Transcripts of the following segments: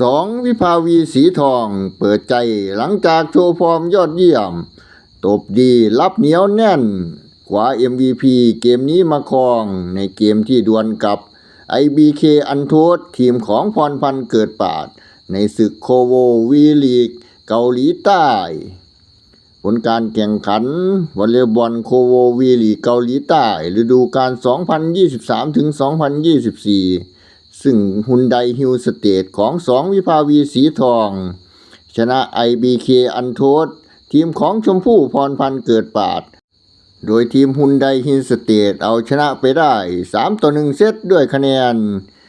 สองวิภาวีสีทองเปิดใจหลังจากโชว์ฟอร์มยอดเยี่ยม ตบดีรับเหนียวแน่น ขวา MVP เกมนี้มาครองในเกมที่ดวลกับ IBK อันโทษทีมของพรพันธ์เกิดปาด ในศึกโคโววีลีก เกาหลีใต้ ผลการแข่งขันวอลเลย์บอลโคโววีลีกเกาหลีใต้ฤดูกาล2023ถึง2024 ซึ่งฮุนไดฮิลสเตทของสองวิภาวีสีทอง ชนะ IBK อันโทษทีมของชมพู่พรพันธ์เกิดปาด โดยทีมฮุนไดฮินสเตทเอาชนะไปได้ 3 ต่อ 1 เซตด้วยคะแนน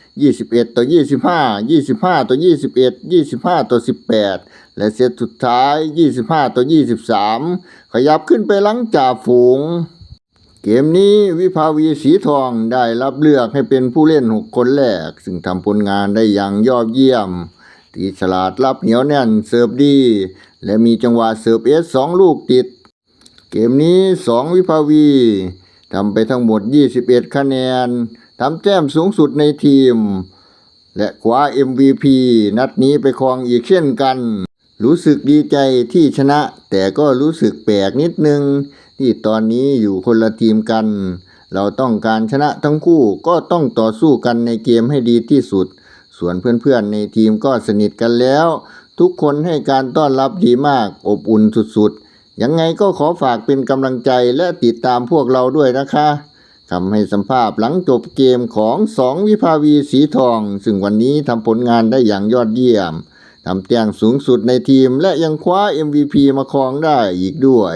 21 ต่อ 25 25 ต่อ 21 25 ต่อ 18 และเซตสุดท้าย 25 ต่อ 23 ขยับขึ้นไปหลังจ่าฝูง เกมนี้วิภาวีสีทองได้รับเลือกให้เป็นผู้เล่น 6 คนแรก ซึ่งทำผลงานได้อย่างยอดเยี่ยม ตีฉลาดรับเหนียวแน่นเสิร์ฟดี และมีจังหวะเสิร์ฟเอสสองลูกติด เกมนี้สองวิภาวีทำไปทั้งหมด 21 คะแนนทำแต้มสูงสุดในทีม และคว้า MVP นัดนี้ไปครองอีกเช่นกัน รู้สึกดีใจที่ชนะ แต่ก็รู้สึกแปลกนิดนึง ที่ตอนนี้อยู่คนละทีมกัน เราต้องการชนะทั้งคู่ก็ต้องต่อสู้กันในเกมให้ดีที่สุด ส่วนเพื่อนๆในทีมก็สนิทกันแล้ว ทุกคนให้การต้อนรับดีมากอบอุ่นสุดๆ ยังไงก็ขอฝากเป็นกำลังใจและติดตามพวกเราด้วยนะคะคำให้สัมภาษณ์หลังจบเกมของสองวิภาวีสีทอง ซึ่งวันนี้ทำผลงานได้อย่างยอดเยี่ยม ทำแต้งสูงสุดในทีมและยังคว้า MVP มาครองได้อีกด้วย